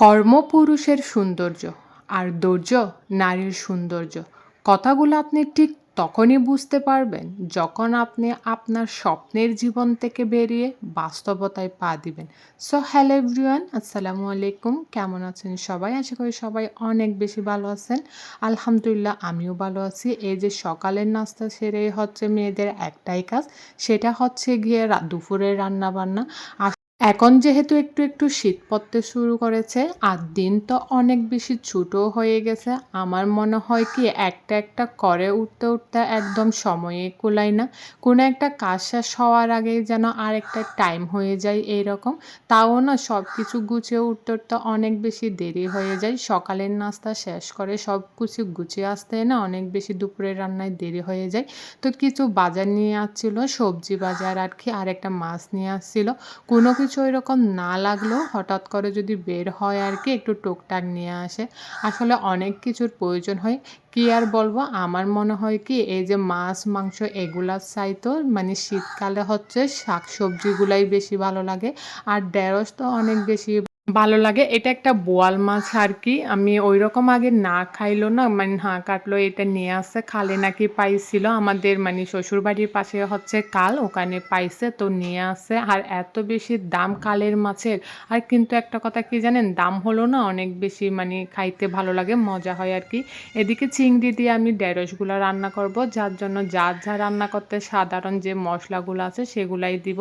কর্ম পুরুষের সৌন্দর্য আর ধৈর্য নারীর সৌন্দর্য। কথাগুলো আপনি ঠিক তখনই বুঝতে পারবেন যখন আপনি আপনার স্বপ্নের জীবন থেকে বেরিয়ে বাস্তবতায় পা দিবেন। সো হ্যালো এভরিওয়ান আসসালামু আলাইকুম। কেমন আছেন সবাই? আশা করি সবাই অনেক বেশি ভালো আছেন। আলহামদুলিল্লাহ, আমিও ভালো আছি। এই যে সকালের নাস্তা সেরে হচ্ছে মেয়েদের একটাই কাজ, সেটা হচ্ছে গিয়ে দুপুরের রান্না বান্না এখন যেহেতু একটু একটু শীত পড়তে শুরু করেছে, আর দিন তো অনেক বেশি ছোট হয়ে গেছে, আমার মনে হয় কি একটা একটা করে উঠতে উঠতে একদম সময়ে কুলায় না। কোনো একটা কাজ শেষ হওয়ার আগেই যেন আর একটা টাইম হয়ে যায় এইরকম তাও না সব কিছু গুছিয়ে উঠতে উঠতে অনেক বেশি দেরি হয়ে যায়, সকালের নাস্তা শেষ করে সব কিছু গুছিয়ে আসতে না অনেক বেশি দুপুরের রান্নায় দেরি হয়ে যায়। তো কিছু বাজার নিয়ে আসছিল, সবজি বাজার আর কি আর একটা মাছ নিয়ে আসছিল। কোনো কিছু এরকম না লাগলেও হঠাৎ করে যদি বের হয় আর কি একটু টুকটাক নিয়ে আসে। আসলে অনেক কিছুর প্রয়োজন হয়। কি আর বলব? আমার মনে হয় কি, এই যে মাছ, মাংস এগুলার চাইতো মানে শীতকালে হচ্ছে শাক সবজিগুলাই বেশি ভালো লাগে। আর ঢেঁড়স তো অনেক বেশি ভালো লাগে। এটা একটা বোয়াল মাছ আর কি। আমি ওই রকম আগে না খাইলো না মানে হাঁ কাটলো, এটা নিয়ে আসছে খালে নাকি পাইছিল। আমাদের মানে শ্বশুরবাড়ির পাশে হচ্ছে কাল ওখানে পাইছে, তো নিয়ে আসে। আর এত বেশি দাম কালের মাছের। আর কিন্তু একটা কথা কি জানেন, দাম হলো না অনেক বেশি মানে খাইতে ভালো লাগে, মজা হয় আর কি। এদিকে চিংড়ি দিয়ে আমি ঢেঁড়সগুলো রান্না করব। যার জন্য যা যা রান্না করতে সাধারণ যে মশলাগুলো আছে, সেগুলাই দিব।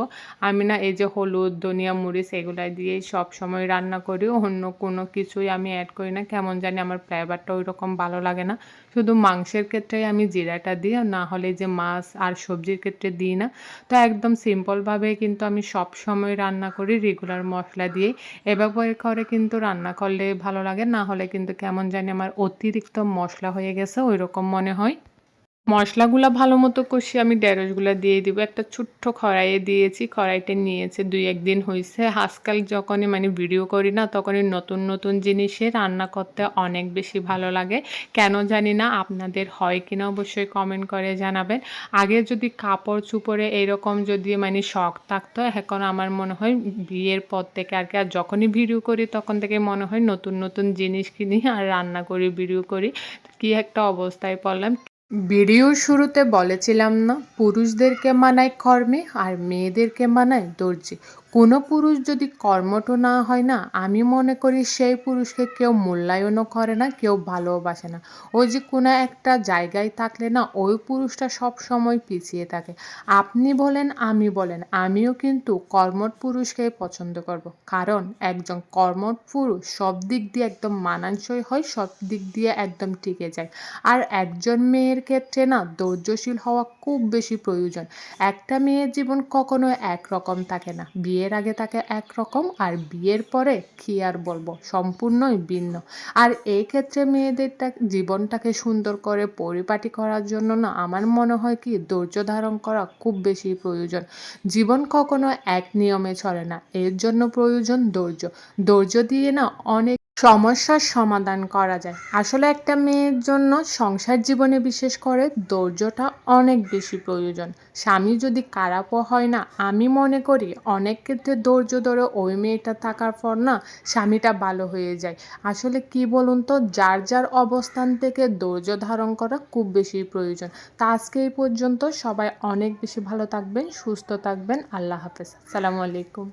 আমি না এই যে হলুদ, ধনিয়া, মরিচ, এগুলাই দিয়েই সব সময় রান্না করি, অন্য কোনো কিছুই আমি অ্যাড করি না। কেমন জানি আমার ফ্লেভারটা ওই রকম ভালো লাগে না। শুধু মাংসের ক্ষেত্রেই আমি জিরাটা দিই না হলে যে মাছ আর সবজির ক্ষেত্রে দিই না। তো একদম সিম্পলভাবে কিন্তু আমি সব সময় রান্না করি রেগুলার মশলা দিয়েই। এভাবে করে কিন্তু রান্না করলে ভালো লাগে, না হলে কিন্তু কেমন জানি আমার অতিরিক্ত মশলা হয়ে গেছে ওই রকম মনে হয়। মশলাগুলো ভালো মতো কষিয়ে আমি ঢেঁড়সগুলো দিয়ে দিব। একটা ছোট্ট খড়াইয়ে দিয়েছি কড়াইতে নিয়েছে দুই একদিন হয়েছে আজকাল যখনই মানে ভিডিও করি না, তখনই নতুন নতুন জিনিসে রান্না করতে অনেক বেশি ভালো লাগে। কেন জানি না আপনাদের হয় কিনা অবশ্যই কমেন্ট করে জানাবেন। আগে যদি কাপড় চুপড়ে এরকম যদি মানে শখ থাকতো, এখন আমার মনে হয় বিয়ের পর থেকে আর কি, আর যখনই ভিডিও করি তখন থেকে মনে হয় নতুন নতুন জিনিস কিনি আর রান্না করি, ভিডিও করি। কি একটা অবস্থায় পড়লাম ভিডিওর শুরুতে বলেছিলাম না পুরুষদেরকে মানায় কর্মে আর মেয়েদেরকে মানায় দর্জি। কোনো পুরুষ যদি কর্মঠ না হয় না, আমি মনে করি সেই পুরুষকে কেউ মূল্যায়নও করে না, কেউ ভালোবাসে না। ওই যে কোনো একটা জায়গায় থাকলে না, ওই পুরুষটা সব সময় পিছিয়ে থাকে। আপনি বলেন, আমি বলেন, আমিও কিন্তু কর্মঠ পুরুষকে পছন্দ করব। কারণ একজন কর্মঠ পুরুষ সব দিক দিয়ে একদম মানানসই হয়, সব দিক দিয়ে একদম টিকে যায়। আর একজন মেয়ের ক্ষেত্রে না, ধৈর্যশীল হওয়া খুব বেশি প্রয়োজন। একটা মেয়ের জীবন কখনো একরকম থাকে না। বিয়ের আগে তাকে একরকম আর বিয়ের পরে কি আর বলব, সম্পূর্ণই ভিন্ন। আর এই ক্ষেত্রে মেয়েদেরটা জীবনটাকে সুন্দর করে পরিপাটি করার জন্য না আমার মনে হয় কি ধৈর্য ধারণ করা খুব বেশি প্রয়োজন। জীবন কখনো এক নিয়মে চলে না, এর জন্য প্রয়োজন ধৈর্য। ধৈর্য দিয়ে না অনেক সমস্যার সমাধান করা যায়। আসলে একটা মেয়ের জন্য সংসার জীবনে বিশেষ করে ধৈর্যটা অনেক বেশি প্রয়োজন। স্বামী যদি খারাপও হয় না, আমি মনে করি অনেক ক্ষেত্রে ধৈর্য ধরে ওই মেয়েটা থাকার পর না স্বামীটা ভালো হয়ে যায়। আসলে কি বলুন তো, যার যার অবস্থান থেকে ধৈর্য ধারণ করা খুব বেশি প্রয়োজন। তা আজকে এই পর্যন্ত। সবাই অনেক বেশি ভালো থাকবেন, সুস্থ থাকবেন। আল্লাহ হাফেজ। আসসালামু আলাইকুম।